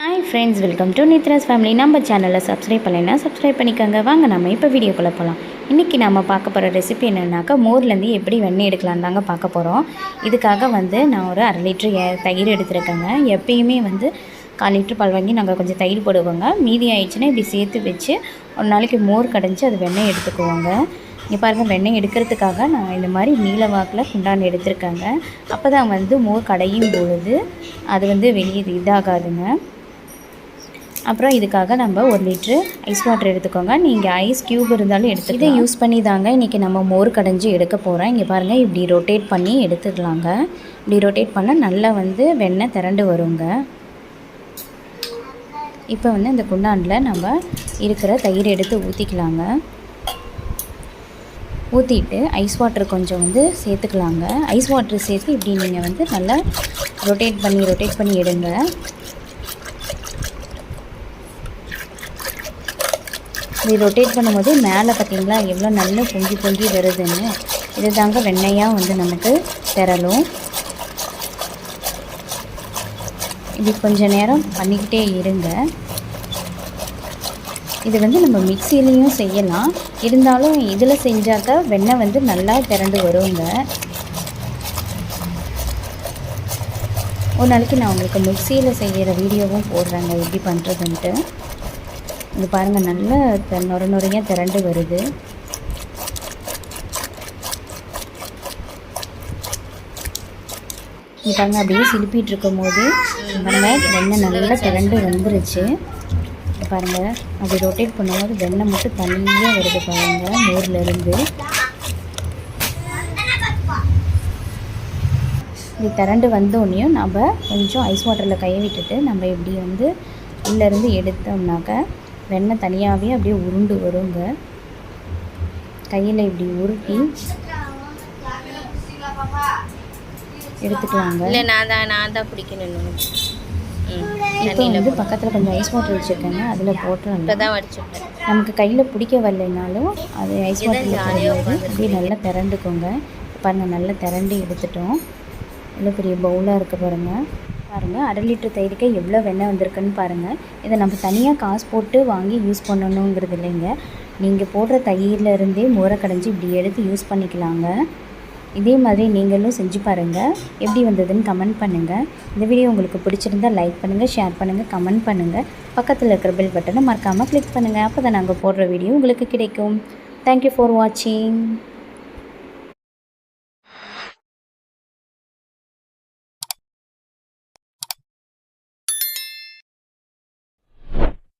Hi friends welcome to Nithra's family நம்ம சேனலை subscribe பண்ணலைன்னா சப்ஸ்கிரைப் பண்ணிக்கோங்க. வாங்க நம்ம இப்போ வீடியோக்குள்ளே போகலாம் இன்றைக்கி நம்ம பார்க்க போகிற ரெசிபி என்னென்னாக்கா மோர்லேருந்து எப்படி வெண்ணெய் எடுக்கலாம் தாங்க பார்க்க போகிறோம் இதுக்காக வந்து நான் ஒரு அரை லிட்ரு ஏ- தயிர் எடுத்துருக்கேங்க. எப்பயுமே வந்து கால் லிட்ரு பால் வாங்கி நாங்கள் கொஞ்சம் தயிர் போடுவோங்க. மீதி ஆயிடுச்சுன்னா இப்படி சேர்த்து வச்சு ஒரு நாளைக்கு மோர் கடைஞ்சி அது வெண்ணெய் எடுத்துக்குவோங்க. இங்கே பாருங்கள் வெண்ணெய் எடுக்கிறதுக்காக நான் இந்த மாதிரி நீல வாக்கில் குண்டான் எடுத்திருக்கேங்க. அப்போ தான் வந்து மோர் கடையும் பொழுது அது வந்து வெளியே இதாகாதுங்க. அப்புறம் இதுக்காக நம்ம ஒரு லிட்ரு ஐஸ் வாட்டர் எடுத்துக்கோங்க. நீங்கள் ஐஸ் க்யூப் இருந்தாலும் எடுத்து இதை யூஸ் பண்ணி தாங்க இன்றைக்கி நம்ம மோர் கடைஞ்சி எடுக்க போகிறோம் இங்கே பாருங்கள் இப்படி ரொட்டேட் பண்ணி எடுத்துக்கலாங்க. இப்படி ரொட்டேட் பண்ணால் நல்லா வந்து வெண்ணெய் திரண்டு வருங்க. இப்போ வந்து இந்த குண்டானில் நம்ம இருக்கிற தயிர் எடுத்து ஊற்றிக்கலாங்க ஊற்றிட்டு ஐஸ் வாட்டர் கொஞ்சம் வந்து சேர்த்துக்கலாங்க. ஐஸ் வாட்டர் சேர்த்து இப்படி நீங்கள் வந்து நல்லா ரொட்டேட் பண்ணி ரொட்டேட் பண்ணி எடுங்க. இது ரொட்டேட் பண்ணும்போது மேலே பார்த்தீங்களா எவ்வளோ நல்லா பொங்கி பொங்கி வருதுன்னு. இது தாங்க வெண்ணையாக வந்து நமக்கு திரளும். இது கொஞ்ச நேரம் பண்ணிக்கிட்டே இருங்க. இது வந்து நம்ம மிக்சிலையும் செய்யலாம். இருந்தாலும் இதில் செஞ்சாக்க வெண்ணெய் வந்து நல்லா திரண்டு வருங்க. ஒரு நாளைக்கு நான் உங்களுக்கு மிக்சியில் செய்கிற வீடியோவும் போடுறேங்க எப்படி பண்ணுறதுன்ட்டு இது பாருங்கள் நல்ல த- நொர நொறையாக திரண்டு வருது. இது பாருங்க அப்படியே சிலுப்பிட்டு இருக்கும் போது பாருங்க வெண்ணெய் நல்லா திரண்டு வந்துருச்சு. பாருங்கள் பாருங்க அப்படி ரொட்டேட் பண்ணும்போது வெண்ணெய் மட்டும் தனியாக வருது பாருங்க மோர்ல இருந்து. இது திரண்டு வந்தோடனையும் நம்ம கொஞ்சம் ஐஸ் வாட்டரில் கையை விட்டுட்டு நம்ம இப்படி வந்து உள்ளேருந்து எடுத்தோம்னாக்க வெண்ணெய் தனியாகவே அப்படியே உருண்டு வருங்க. கையில் இப்படி உருட்டி எடுத்துக்கலாங்க. இல்லை நான் தான் நான் தான் பிடிக்கணும் இப்போ வந்து பக்கத்தில் கொஞ்சம் ஐஸ் வாட்டர் வச்சுருக்கேங்க அதில் போட்டுறோம் இப்போ தான் வடிச்சுட்டேன். நமக்கு கையில் பிடிக்க வரலைனாலும் அது ஐஸ் வாட்டரில் போடும்போது அப்படியே நல்லா திரண்டுக்கோங்க. பாருங்கள் நல்லா திரண்டு எடுத்துட்டோம். இவ்வளோ பெரிய பவுலாக இருக்குது பாருங்கள் பாருங்கள் அரை லிட்டர் தயிருக்கு எவ்வளோ வெண்ணெய் வந்திருக்குன்னு பாருங்கள் இதை நம்ம தனியாக காசு போட்டு வாங்கி யூஸ் பண்ணணுங்கிறது இல்லைங்க. நீங்கள் போடுற தயிர்லேருந்தே இருந்தே கடைஞ்சி இப்படி எடுத்து யூஸ் பண்ணிக்கலாங்க. இதே மாதிரி நீங்களும் செஞ்சு பாருங்கள் எப்படி வந்ததுன்னு கமெண்ட் பண்ணுங்கள் இந்த வீடியோ உங்களுக்கு பிடிச்சிருந்தா லைக் பண்ணுங்கள் ஷேர் பண்ணுங்கள் கமெண்ட் பண்ணுங்கள் பக்கத்தில் இருக்கிற பெல் பட்டனை மறக்காமல் கிளிக் பண்ணுங்கள் அப்போ தான் நாங்கள் போடுற வீடியோ உங்களுக்கு கிடைக்கும். தேங்க்யூ ஃபார் வாட்சிங்